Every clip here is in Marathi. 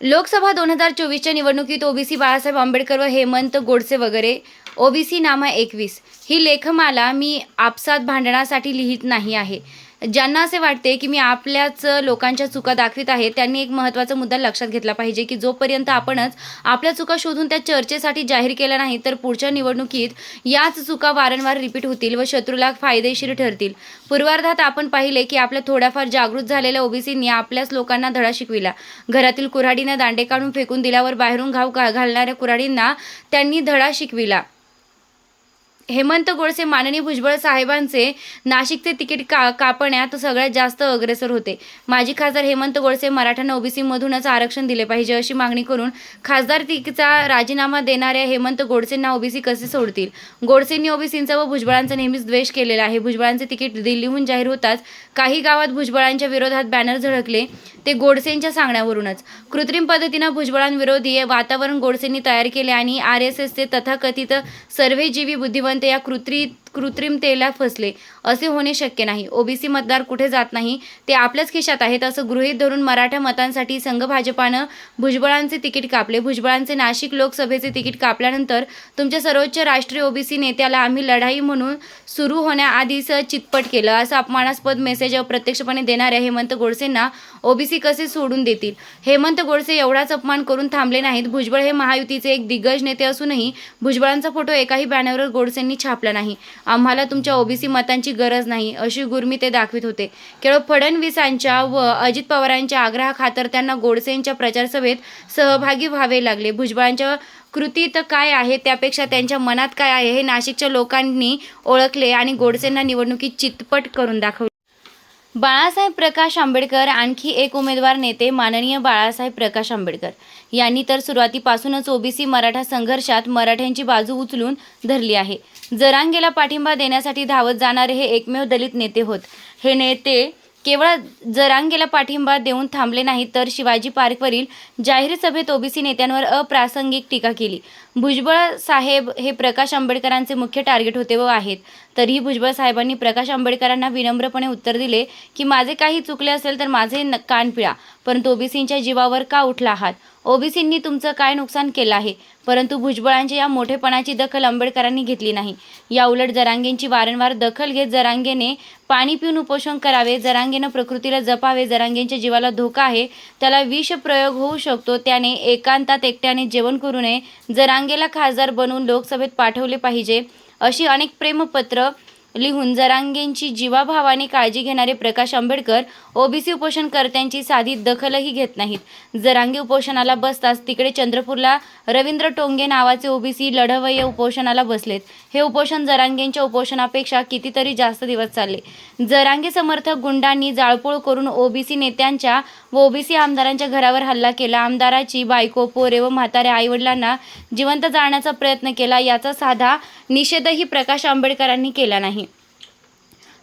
लोकसभा दोन हजार चोवीसच्या निवडणुकीत ओबीसी बाळासाहेब आंबेडकर व हेमंत गोडसे वगैरे. ओबीसी नामा एकवीस. ही लेखमाला मी आपसात भांडणासाठी लिहित नाही आहे. ज्यांना असे वाटते की मी आपल्याच लोकांच्या चुका दाखवित आहे त्यांनी एक महत्त्वाचा मुद्दा लक्षात घेतला पाहिजे की जोपर्यंत आपणच आपल्या चुका शोधून त्या चर्चेसाठी जाहीर केल्या नाही तर पुढच्या निवडणुकीत याच चुका वारंवार रिपीट होतील व शत्रूला फायदेशीर ठरतील. पूर्वार्धात आपण पाहिले की आपल्या थोड्याफार जागृत झालेल्या ओबीसींनी आपल्याच लोकांना धडा शिकविला. घरातील कुऱ्हाडीने दांडे काढून फेकून दिल्यावर बाहेरून घाव घा- घालणाऱ्या कुऱ्हाडींना त्यांनी धडा शिकविला. हेमंत गोडसे माननीय भुजबळ साहेबांचे नाशिकचे तिकीट का कापण्यात सगळ्यात जास्त अग्रेसर होते. माजी खासदार हेमंत गोडसे मराठ्यांना ओबीसीमधूनच आरक्षण दिले पाहिजे अशी मागणी करून खासदार तिकीचा राजीनामा देणाऱ्या हेमंत गोडसेंना ओबीसी कसे सोडतील? गोडसेंनी ओबीसींचा व भुजबळांचा नेहमीच द्वेष केलेला आहे. भुजबळांचे तिकीट दिल्लीहून जाहीर होताच. काही गावात भुजबळांच्या विरोधात बॅनर झळकले ते गोडसेंच्या सांगण्यावरूनच. कृत्रिम पद्धतीनं भुजबळांविरोधी वातावरण गोडसेंनी तयार केले आणि आर एस एसचे तथाकथित सर्वेजीवी जिवंत या कृत्रित कृत्रिम कृत्रिमतेला फसले. असे होणे शक्य नाही. ओबीसी मतदार कुठे जात नाही ते आपल्याच खिशात आहेत असं गृहीत धरून मराठा मतांसाठी संघ भाजपानं भुजबळांचे तिकीट कापले. भुजबळांचे नाशिक लोकसभेचे तिकीट कापल्यानंतर तुमच्या सर्वोच्च राष्ट्रीय ओबीसी नेत्याला आम्ही लढाई म्हणून सुरू होण्याआधीच चितपट केलं. असं अपमानास्पद मेसेज अप्रत्यक्षपणे देणाऱ्या हेमंत गोडसेंना ओबीसी कसे सोडून देतील? हेमंत गोडसे एवढाच अपमान करून थांबले नाहीत. भुजबळ हे महायुतीचे एक दिग्गज नेते असूनही भुजबळांचा फोटो एकाही बॅनरवर गोडसेंनी छापला नाही. आम्हाला तुमच्या ओबीसी मतांची गरज नाही अशी गुरमी ते दाखवित होते. केवळ फडणवीसांच्या व अजित पवारांच्या आग्रहाखातर त्यांना गोडसेंच्या प्रचारसभेत सहभागी व्हावे लागले. भुजबळांच्या कृतीत काय आहे? त्यापेक्षा त्यांच्या मनात काय आहे? हे नाशिकच्या लोकांनी ओळखले आणि गोडसेंना निवडणुकीत चितपट करून दाखवले. बाळासाहेब प्रकाश आंबेडकर आणखी एक उमेदवार नेते माननीय बाळासाहेब प्रकाश आंबेडकर. यांनी तर सुरुवातीपासूनच ओबीसी मराठा संघर्षात मराठ्यांची बाजू उचलून धरली आहे. जरांगेला पाठिंबा देण्यासाठी धावत जाणारे हे एकमेव दलित नेते होत. हे नेते केवळ जरांगेला पाठिंबा देऊन थांबले नाही तर शिवाजी पार्कवरील जाहीर सभेत ओबीसी नेत्यांवर अप्रासंगिक टीका केली. भुजबळ साहेब हे प्रकाश आंबेडकरांचे मुख्य टार्गेट होते व आहेत. तरीही भुजबळ साहेबांनी प्रकाश आंबेडकरांना विनम्रपणे उत्तर दिले की माझे काही चुकले असेल तर माझे न- कान पिळा. परंतु ओबीसींच्या जीवावर का उठला आहात? ओबीसींनी तुमचं काय नुकसान केलं आहे? परंतु भुजबळांच्या या मोठेपणाची दखल आंबेडकरांनी घेतली नाही. या उलट जरांगेंची वारंवार दखल घेत जरांगेने पाणी पिऊन उपोषण करावे जरांगेनं प्रकृतीला जपावे जरांगेंच्या जीवाला धोका आहे त्याला विष प्रयोग होऊ शकतो त्याने एकांतात एकट्याने जेवण करू नये जरांगेला खासदार बनवून लोकसभेत पाठवले पाहिजे अशी अनेक प्रेमपत्र लिहून जरांगेंची जीवाभावाने काळजी घेणारे प्रकाश आंबेडकर ओबीसी उपोषणकर्त्यांची साधी दखलही घेत नाहीत. जरांगे उपोषणाला बसताच तिकडे चंद्रपूरला रवींद्र टोंगे नावाचे ओबीसी लढवय्ये उपोषणाला बसलेत. हे उपोषण जरांगेंच्या उपोषणापेक्षा कितीतरी जास्त दिवस चालले. जरांगे समर्थक गुंडांनी जाळपोळ करून ओबीसी नेत्यांच्या व ओबीसी आमदारांच्या घरावर हल्ला केला. आमदाराची बायको पोरे व म्हाताऱ्या आईवडिलांना जिवंत जाळण्याचा प्रयत्न केला. याचा साधा निषेधही प्रकाश आंबेडकरांनी केला नाही.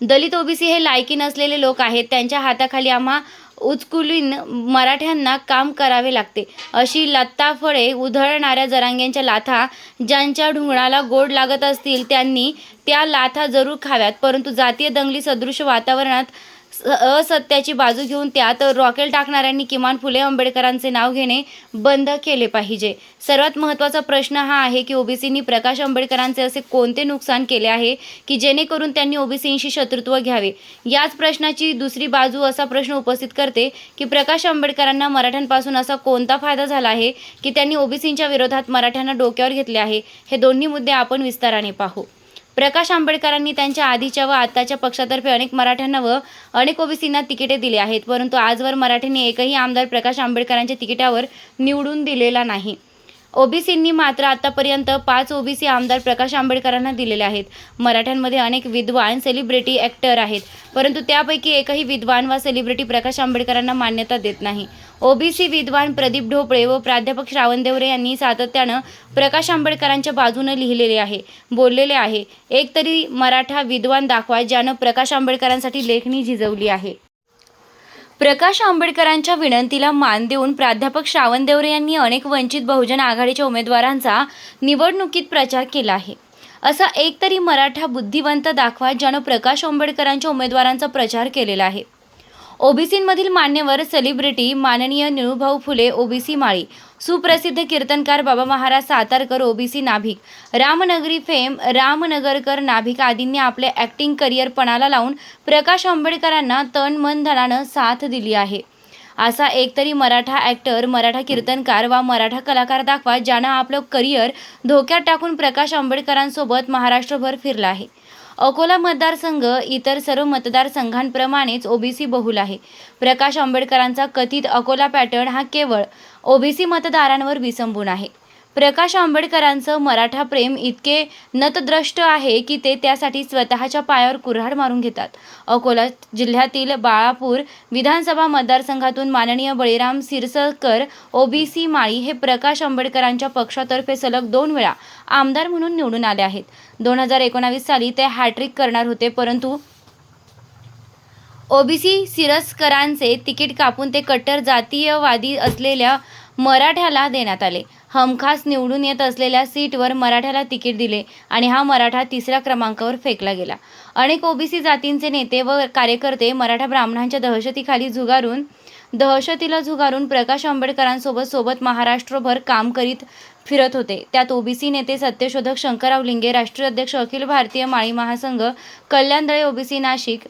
दलित ओबीसी हे लायकी नसलेले लोक आहेत. त्यांच्या हाताखाली आम्हा उचकुलीन मराठ्यांना काम करावे लागते. अशी लत्ताफळे उधळणाऱ्या जरांग्यांच्या लाथा ज्यांच्या ढुंगणाला गोड लागत असतील त्यांनी त्या लाथा जरूर खाव्यात. परंतु जातीय दंगली सदृश वातावरणात असत्याची बाजू घेऊन त्यात रॉकेल टाकणाऱ्यांनी किमान फुले आंबेडकरांचे नाव घेणे बंद केले पाहिजे. सर्वात महत्त्वाचा प्रश्न हा आहे की ओबीसींनी प्रकाश आंबेडकरांचे असे कोणते नुकसान केले आहे की जेणेकरून त्यांनी ओबीसींशी शत्रुत्व घ्यावे? याच प्रश्नाची दुसरी बाजू असा प्रश्न उपस्थित करते की प्रकाश आंबेडकरांना मराठ्यांपासून असा कोणता फायदा झाला आहे की त्यांनी ओबीसींच्या विरोधात मराठ्यांना डोक्यावर घेतले आहे? हे दोन्ही मुद्दे आपण विस्ताराने पाहू. प्रकाश आंबेडकरांनी त्यांच्या आधीच्या व आताच्या पक्षातर्फे अनेक मराठ्यांना व अनेक ओबीसींना तिकिटे दिली आहेत परंतु आजवर मराठ्यांनी एकही आमदार प्रकाश आंबेडकरांच्या तिकिटावर निवडून दिलेला नाही. ओबीसींनी मात्र आतापर्यंत पाच ओबीसी आमदार प्रकाश आंबेडकरांना दिलेले आहेत. मराठ्यांमध्ये अनेक विद्वान सेलिब्रिटी ॲक्टर आहेत. परंतु त्यापैकी एकही विद्वान वा सेलिब्रिटी प्रकाश आंबेडकरांना मान्यता देत नाही. ओबीसी विद्वान प्रदीप ढोपळे व प्राध्यापक श्रावण देवरे यांनी सातत्यानं प्रकाश आंबेडकरांच्या बाजूनं लिहिलेले आहे बोललेले आहे. एक तरी मराठा विद्वान दाखवा ज्यानं प्रकाश आंबेडकरांसाठी लेखणी झिजवली आहे. प्रकाश आंबेडकरांच्या विनंतीला मान देऊन प्राध्यापक श्रावण देवरे यांनी अनेक वंचित बहुजन आघाडीच्या उमेदवारांचा निवडणुकीत प्रचार केला आहे. असा एक तरी मराठा बुद्धिवंत दाखवा ज्यानं प्रकाश आंबेडकरांच्या उमेदवारांचा प्रचार केलेला आहे. ओबीसीमधील मान्यवर सेलिब्रिटी माननीय निळूभाऊ फुले ओबीसी माळी सुप्रसिद्ध कीर्तनकार बाबा महाराज सातारकर ओबीसी नाभिक. रामनगरी फेम रामनगरकर नाभिक आदींनी आपले ॲक्टिंग करिअर पणाला लावून प्रकाश आंबेडकरांना तन मन धनानं साथ दिली आहे. असा एकतरी मराठा ॲक्टर मराठा कीर्तनकार वा मराठा कलाकार दाखवा ज्यानं आपलं करिअर धोक्यात टाकून प्रकाश आंबेडकरांसोबत महाराष्ट्रभर फिरला आहे. अकोला मतदारसंघ इतर सर्व मतदारसंघांप्रमाणेच ओबीसी बहुल आहे. प्रकाश आंबेडकरांचा कथित अकोला पॅटर्न हा केवळ ओबीसी मतदारांवर विसंबून आहे. प्रकाश आंबेडकरांचं मराठा प्रेम इतके नतद्रष्ट आहे की ते त्यासाठी स्वतःच्या पायावर कुऱ्हाड मारून घेतात. अकोला जिल्ह्यातील बाळापूर विधानसभा मतदारसंघातून माननीय बळीराम सिरसकर ओबीसी माळी हे प्रकाश आंबेडकरांच्या पक्षातर्फे सलग दोन वेळा आमदार म्हणून निवडून आले आहेत. दोन हजार एकोणावीस साली ते हॅट्रिक करणार होते परंतु ओबीसी सिरसकरांचे तिकीट कापून ते कट्टर जातीयवादी असलेल्या मराठ्याला देण्यात आले. हमखास निवडून येत असलेल्या सीटवर मराठ्याला तिकीट दिले आणि हा मराठा तिसऱ्या क्रमांकावर फेकला गेला. अनेक ओबीसी जातींचे नेते व कार्यकर्ते मराठा ब्राह्मणांच्या दहशतीखाली झुगारून दहशतीला झुगारून प्रकाश आंबेडकरांसोबत सोबत महाराष्ट्रभर काम करीत फिरत होते. त्यात ओबीसी नेते सत्यशोधक शंकरराव लिंगे राष्ट्रीय अध्यक्ष अखिल भारतीय माळी महासंघ कल्याणदळे ओबीसी नाशिक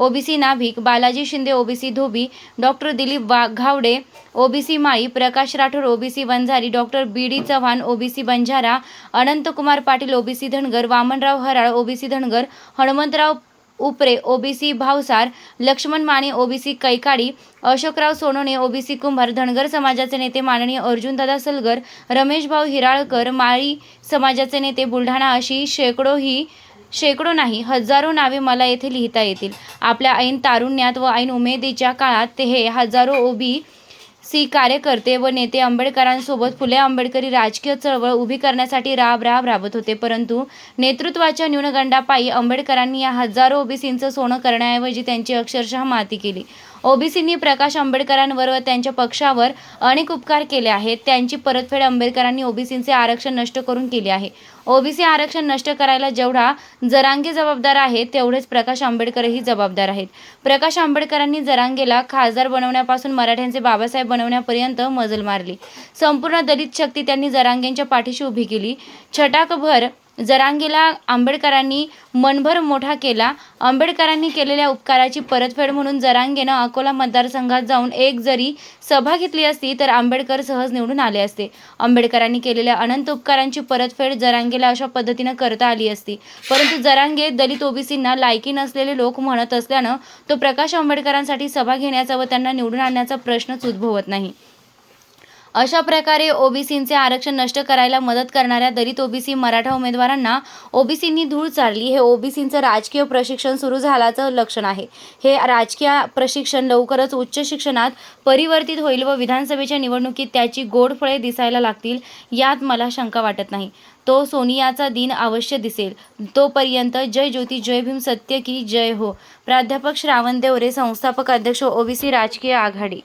ओबीसी नाभिक बालाजी शिंदे ओबीसी धोबी डॉक्टर दिलीप वा घावडे ओबीसी माळी Prakash Rathod OBC Vanjari doctor B D Chavan OBC Banjara Anantkumar Patil OBC Dhangar Vamanrao Haral OBC Dhangar Hanumantrao Upare OBC Bhavsar Laxman Mane OBC Kaikadi Ashokrao Sonone OBC कुंभार धनगर समाजाचे नेते माननीय अर्जुनदादा सलगर रमेशभाऊ हिराळकर माळी समाजाचे नेते बुलढाणा अशी शेकडो ही शेकडो नाही हजारो नावे मला येथे लिहिता येतील. आपल्या ऐन तारुण्यात व ऐन उमेदीच्या काळात ते हे हजारो ओबी सी कार्यकर्ते व नेते आंबेडकरांसोबत फुले आंबेडकरी राजकीय चळवळ उभी करण्यासाठी राब राब राबत होते. परंतु नेतृत्वाच्या न्यूनगंडापायी आंबेडकरांनी या हजारो ओबीसींचं सोनं करण्याऐवजी त्यांची अक्षरशः माती केली. ओबीसींनी प्रकाश आंबेडकरांवर व त्यांच्या पक्षावर अनेक उपकार केले आहेत. त्यांची परतफेड आंबेडकरांनी ओबीसींचे आरक्षण नष्ट करून केली आहे. ओबीसी आरक्षण नष्ट करायला जेवढा जरांगे जबाबदार आहेत तेवढेच प्रकाश आंबेडकरही जबाबदार आहेत. प्रकाश आंबेडकरांनी जरांगेला खासदार बनवण्यापासून मराठ्यांचे बाबासाहेब बनवण्यापर्यंत मजल मारली. संपूर्ण दलित शक्ती त्यांनी जरांगेंच्या पाठीशी उभी केली. छटाकभर जरांगेला आंबेडकरांनी मनभर मोठा केला. आंबेडकरांनी केलेल्या उपकाराची परतफेड म्हणून जरांगेनं अकोला मतदारसंघात जाऊन एक जरी सभा घेतली असती तर आंबेडकर सहज निवडून आले असते. आंबेडकरांनी केलेल्या अनंत उपकारांची परतफेड जरांगेला अशा पद्धतीनं करता आली असती. परंतु जरांगे दलित ओबीसींना लायकी नसलेले लोक म्हणत असल्यानं तो प्रकाश आंबेडकरांसाठी सभा घेण्याचा व त्यांना निवडून आणण्याचा प्रश्नच उद्भवत नाही. अशा प्रकारे ओबीसींचे आरक्षण नष्ट करायला मदत करणाऱ्या दलित ओबीसी मराठा उमेदवारांना ओबीसींनी धूळ चारली. हे ओबीसींचं राजकीय प्रशिक्षण सुरू झाल्याचं लक्षण आहे. हे राजकीय प्रशिक्षण लवकरच उच्च शिक्षणात परिवर्तित होईल व विधानसभेच्या निवडणुकीत त्याची गोड फळे दिसायला लागतील यात मला शंका वाटत नाही. तो सोनियाचा दिन अवश्य दिसेल. तोपर्यंत जय ज्योती जय भीम सत्य की जय हो. प्राध्यापक श्रावण देवरे संस्थापक अध्यक्ष ओबीसी राजकीय आघाडी.